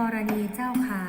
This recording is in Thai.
ธรณีเจ้าขา